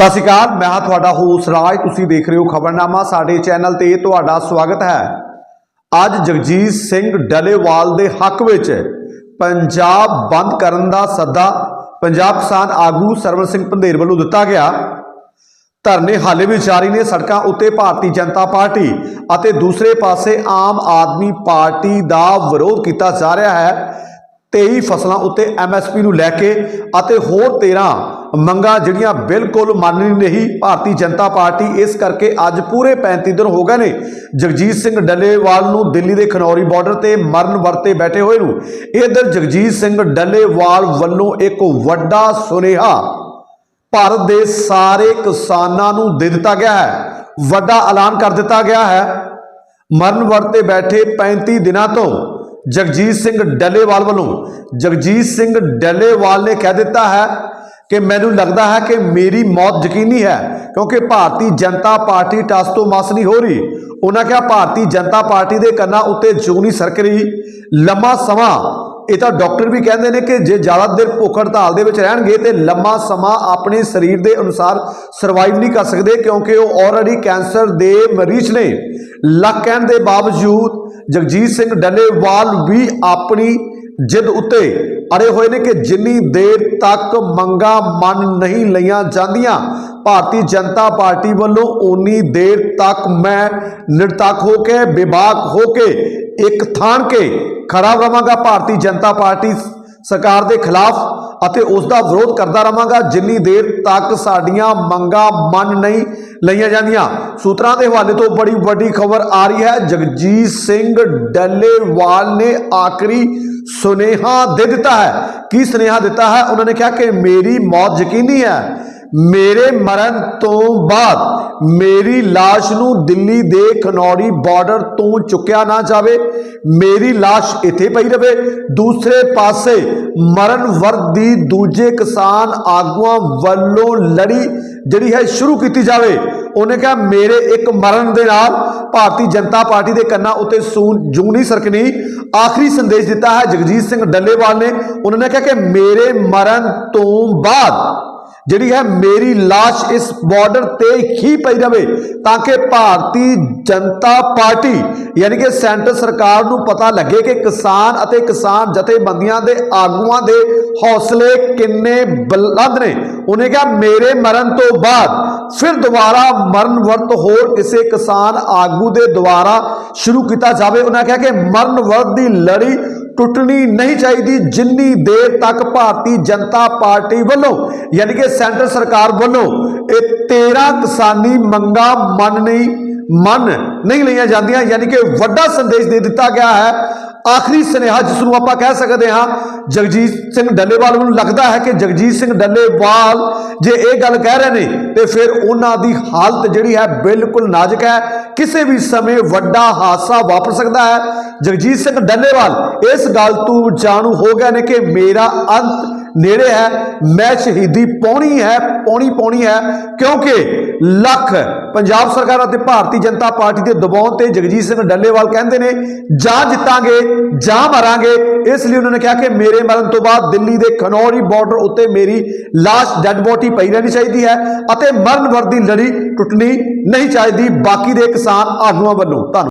ਸਤਿ ਸ਼੍ਰੀ ਅਕਾਲ, ਮੈਂ ਹਾਂ ਤੁਹਾਡਾ ਹੋਸ ਰਾਜ, ਤੁਸੀਂ ਦੇਖ ਰਹੇ ਹੋ ਖਬਰਨਾਮਾ, ਸਾਡੇ ਚੈਨਲ ਤੇ ਤੁਹਾਡਾ ਸਵਾਗਤ ਹੈ। ਅੱਜ ਜਗਜੀਤ ਸਿੰਘ ਡਲੇਵਾਲ ਦੇ ਹੱਕ ਵਿੱਚ ਪੰਜਾਬ ਬੰਦ ਕਰਨ ਦਾ ਸੱਦਾ ਪੰਜਾਬ ਕਿਸਾਨ ਆਗੂ ਸਰਵਨ ਸਿੰਘ ਪੰਧੇਰ ਵੱਲੋਂ ਦਿੱਤਾ ਗਿਆ। ਧਰਨੇ ਹਾਲੇ ਵੀ ਜਾਰੀ ਨੇ, ਸੜਕਾਂ ਉੱਤੇ ਭਾਰਤੀ ਜਨਤਾ ਪਾਰਟੀ ਅਤੇ ਦੂਸਰੇ ਪਾਸੇ ਆਮ ਆਦਮੀ ਪਾਰਟੀ ਦਾ ਵਿਰੋਧ ਕੀਤਾ ਜਾ ਰਿਹਾ ਹੈ। 23 ਫਸਲਾਂ ਉੱਤੇ ਐਮਐਸਪੀ ਨੂੰ ਲੈ ਕੇ ਅਤੇ ਹੋਰ 13 ਮੰਗਾਂ ਜਿਹੜੀਆਂ ਬਿਲਕੁਲ ਮੰਨ ਨਹੀਂ ਰਹੀ ਭਾਰਤੀ ਜਨਤਾ ਪਾਰਟੀ ਇਸ ਕਰਕੇ ਅੱਜ ਪੂਰੇ 35 ਦਿਨ ਹੋ ਗਏ ਨੇ। ਜਗਜੀਤ ਸਿੰਘ ਡੱਲੇਵਾਲ ਨੂੰ ਦਿੱਲੀ ਦੇ ਖਨੌਰੀ ਬਾਰਡਰ ਤੇ ਮਰਨ ਵਰਤੇ ਬੈਠੇ ਹੋਏ ਨੂੰ। ਇਧਰ ਜਗਜੀਤ ਸਿੰਘ ਡੱਲੇਵਾਲ ਵੱਲੋਂ ਇੱਕ ਵੱਡਾ ਸੁਨੇਹਾ ਭਾਰਤ ਦੇ ਸਾਰੇ ਕਿਸਾਨਾਂ ਨੂੰ ਦੇ ਦਿੱਤਾ ਗਿਆ ਹੈ। ਵੱਡਾ ਐਲਾਨ ਕਰ ਦਿੱਤਾ ਗਿਆ ਹੈ। ਮਰਨ ਵਰਤੇ ਬੈਠੇ 35 ਦਿਨਾਂ ਤੋਂ ਜਗਜੀਤ ਸਿੰਘ ਡੱਲੇਵਾਲ ਵੱਲੋਂ। ਜਗਜੀਤ ਸਿੰਘ ਡੱਲੇਵਾਲ ਨੇ ਕਹਿ ਦਿੱਤਾ ਹੈ ਕਿ ਮੈਨੂੰ ਲੱਗਦਾ ਹੈ ਕਿ ਮੇਰੀ ਮੌਤ ਯਕੀਨੀ ਹੈ, ਕਿਉਂਕਿ ਭਾਰਤੀ ਜਨਤਾ ਪਾਰਟੀ ਟਸ ਤੋਂ ਮਸ ਨਹੀਂ ਹੋ ਰਹੀ। ਉਹਨਾਂ ਕਿਹਾ, ਭਾਰਤੀ ਜਨਤਾ ਪਾਰਟੀ ਦੇ ਕੰਨਾਂ ਉੱਤੇ ਜੂਨੀ ਸਰਕ ਰਹੀ ਲੰਮਾ ਸਮਾਂ ਇਹ ਤਾਂ ਡਾਕਟਰ ਵੀ ਕਹਿੰਦੇ ਨੇ ਕਿ ਜੇ ਜ਼ਿਆਦਾ ਦੇਰ ਭੁੱਖ ਹੜਤਾਲ ਦੇ ਵਿੱਚ ਰਹਿਣਗੇ ਤੇ ਲੰਮਾ ਸਮਾਂ ਆਪਣੇ ਸਰੀਰ ਦੇ ਅਨੁਸਾਰ ਸਰਵਾਈਵ ਨਹੀਂ ਕਰ ਸਕਦੇ, ਕਿਉਂਕਿ ਉਹ ਆਲਰੇਡੀ ਕੈਂਸਰ ਦੇ ਮਰੀਜ਼ ਨੇ। ਲੱਕ ਕਹਿਣ ਦੇ ਬਾਵਜੂਦ ਜਗਜੀਤ ਸਿੰਘ ਡੱਲੇਵਾਲ ਵੀ ਆਪਣੀ ਜਿੱਦ ਉੱਤੇ ਅੜੇ ਹੋਏ ਨੇ ਕਿ ਜਿੰਨੀ ਦੇਰ ਤੱਕ ਮੰਗਾਂ ਮੰਨ ਨਹੀਂ ਲਈਆਂ ਜਾਂਦੀਆਂ ਭਾਰਤੀ ਜਨਤਾ ਪਾਰਟੀ ਵੱਲੋਂ ਓਨੀ ਦੇਰ ਤੱਕ ਮੈਂ ਨਿਰਤੱਕ ਹੋ ਕੇ, ਬੇਬਾਕ ਹੋ ਕੇ, ਇੱਕ ਥਾਣ ਕੇ ਖੜਾ ਰਵਾਂਗਾ ਭਾਰਤੀ ਜਨਤਾ ਪਾਰਟੀ ਸਰਕਾਰ ਦੇ ਖਿਲਾਫ ਅਤੇ ਉਸ ਦਾ ਵਿਰੋਧ ਕਰਦਾ ਰਵਾਂਗਾ। ਜਿੰਨੀ ਦੇਰ ਤੱਕ ਸਾਡੀਆਂ ਮੰਗਾਂ ਮੰਨ ਨਹੀਂ ਲਈਆਂ ਜਾਂਦੀਆਂ। ਸੂਤਰਾਂ ਦੇ ਹਵਾਲੇ ਤੋਂ ਬੜੀ ਵੱਡੀ ਖਬਰ ਆ ਰਹੀ ਹੈ। ਜਗਜੀਤ ਸਿੰਘ ਡੱਲੇਵਾਲ ਨੇ ਆਖਰੀ ਸੁਨੇਹਾ ਦੇ ਦਿੱਤਾ ਹੈ। ਕੀ ਸੁਨੇਹਾ ਦਿੱਤਾ ਹੈ? ਉਹਨਾਂ ਨੇ ਕਿਹਾ ਕਿ ਮੇਰੀ ਮੌਤ ਯਕੀਨੀ ਹੈ। ਮੇਰੇ ਮਰਨ ਤੋਂ ਬਾਅਦ ਮੇਰੀ লাশ ਨੂੰ ਦਿੱਲੀ ਦੇ ਖਨੌਰੀ ਬਾਰਡਰ ਤੋਂ ਚੁੱਕਿਆ ਨਾ ਜਾਵੇ ਮੇਰੀ লাশ ਇੱਥੇ ਪਈ ਰਵੇ ਦੂਸਰੇ ਪਾਸੇ ਮਰਨ ਵਰਤ ਦੀ ਦੂਜੇ ਕਿਸਾਨ ਆਗੂਆਂ ਵੱਲੋਂ ਲੜੀ ਜਿਹੜੀ ਹੈ ਸ਼ੁਰੂ ਕੀਤੀ ਜਾਵੇ ਉਹਨੇ ਕਿਹਾ ਮੇਰੇ ਇੱਕ ਮਰਨ ਦੇ ਨਾਲ ਭਾਰਤੀ ਜਨਤਾ ਪਾਰਟੀ ਦੇ ਕੰਨਾਂ ਉੱਤੇ ਸੂਨ ਜੂਨੀ ਸਰਕਣੀ ਆਖਰੀ ਸੰਦੇਸ਼ ਦਿੱਤਾ ਹੈ ਜਗਜੀਤ ਸਿੰਘ ਡੱਲੇਵਾਲ ਨੇ ਉਹਨਾਂ ਨੇ ਕਿਹਾ ਕਿ ਮੇਰੇ ਮਰਨ ਤੋਂ ਬਾਅਦ ਜਿਹੜੀ ਹੈ ਮੇਰੀ লাশ ਇਸ ਬਾਰਡਰ ਤੇ ਹੀ ਪਈ ਰਵੇ ਤਾਂ ਕਿ ਭਾਰਤੀ ਜਨਤਾ ਪਾਰਟੀ, ਯਾਨੀ ਕਿ ਸੈਂਟਰ ਸਰਕਾਰ ਨੂੰ ਪਤਾ ਲੱਗੇ ਕਿ ਕਿਸਾਨ ਅਤੇ ਕਿਸਾਨ ਜਥੇਬੰਦੀਆਂ ਦੇ ਆਗੂਆਂ ਦੇ ਹੌਸਲੇ ਕਿੰਨੇ ਬੁਲੰਦ ਨੇ। ਉਹਨੇ ਕਿਹਾ, ਮੇਰੇ ਮਰਨ ਤੋਂ ਬਾਅਦ ਫਿਰ ਦੁਬਾਰਾ ਮਰਨ ਵਰਤ ਹੋਰ ਕਿਸੇ ਕਿਸਾਨ ਆਗੂ ਦੇ ਦੁਆਰਾ ਸ਼ੁਰੂ ਕੀਤਾ ਜਾਵੇ। ਉਹਨਾਂ ਕਿਹਾ ਕਿ ਮਰਨ ਵਰਤ ਦੀ ਲੜੀ ਟੁੱਟਣੀ ਨਹੀਂ ਚਾਹੀਦੀ ਜਿੰਨੀ ਦੇਰ ਤੱਕ ਭਾਰਤੀ ਜਨਤਾ ਪਾਰਟੀ ਵੱਲੋਂ, ਯਾਨੀ ਕਿ ਸੈਂਟਰ ਸਰਕਾਰ ਵੱਲੋਂ ਇਹ 13 ਕਿਸਾਨੀ ਮੰਗਾਂ ਮੰਨ ਨਹੀਂ ਮੰਨ ਨਹੀਂ ਲਈਆਂ ਜਾਂਦੀਆਂ, ਯਾਨੀ ਕਿ ਵੱਡਾ ਸੰਦੇਸ਼ ਦੇ ਦਿੱਤਾ ਗਿਆ ਹੈ। ਆਖਰੀ ਸੁਨੇਹਾ ਜਿਸ ਨੂੰ ਆਪਾਂ ਕਹਿ ਸਕਦੇ ਹਾਂ, ਜਗਜੀਤ ਸਿੰਘ ਡੱਲੇਵਾਲ ਨੂੰ ਲੱਗਦਾ ਹੈ ਕਿ ਜਗਜੀਤ ਸਿੰਘ ਡੱਲੇਵਾਲ ਜੇ ਇਹ ਗੱਲ ਕਹਿ ਰਹੇ ਨੇ, ਤੇ ਫਿਰ ਉਹਨਾਂ ਦੀ ਹਾਲਤ ਜਿਹੜੀ ਹੈ ਬਿਲਕੁਲ ਨਾਜ਼ੁਕ ਹੈ। ਕਿਸੇ ਵੀ ਸਮੇਂ ਵੱਡਾ ਹਾਦਸਾ ਵਾਪਰ ਸਕਦਾ ਹੈ। ਜਗਜੀਤ ਸਿੰਘ ਡੱਲੇਵਾਲ ਇਸ ਗੱਲ ਤੋਂ ਜਾਣੂ ਹੋ ਗਏ ਨੇ ਕਿ ਮੇਰਾ ਅੰਤ ਨੇੜੇ ਹੈ, ਮੈਂ ਸ਼ਹੀਦੀ ਪਾਉਣੀ ਹੈ, ਪਾਉਣੀ ਪਾਉਣੀ ਹੈ, ਕਿਉਂਕਿ ਲੱਖ ਪੰਜਾਬ ਸਰਕਾਰ ਅਤੇ ਭਾਰਤੀ ਜਨਤਾ ਪਾਰਟੀ ਦੇ ਦਬਾਅ ਤੇ ਜਗਜੀਤ ਸਿੰਘ ਡੱਲੇਵਾਲ ਕਹਿੰਦੇ ਨੇ, ਜਾਂ ਜਿੱਤਾਂਗੇ, ਜਾਂ ਮਰਾਂਗੇ, ਇਸ ਲਈ ਉਹਨਾਂ ਨੇ ਕਿਹਾ ਕਿ ਮੇਰੇ ਮਰਨ ਤੋਂ ਬਾਅਦ ਦਿੱਲੀ ਦੇ ਖਨੌਰੀ ਬਾਰਡਰ ਉੱਤੇ ਮੇਰੀ ਲਾਸ਼ ਡੈੱਡ ਬੋਡੀ ਪਈ ਰਹਿਣੀ ਚਾਹੀਦੀ ਹੈ ਅਤੇ ਮਰਨ ਵਰਦੀ ਲੜੀ, ਟੁੱਟਣੀ ਨਹੀਂ ਚਾਹੀਦੀ, ਬਾਕੀ ਦੇ ਕਿਸਾਨ ਆਗੂਆਂ ਵੱਲੋਂ। ਧੰਨਵਾਦ।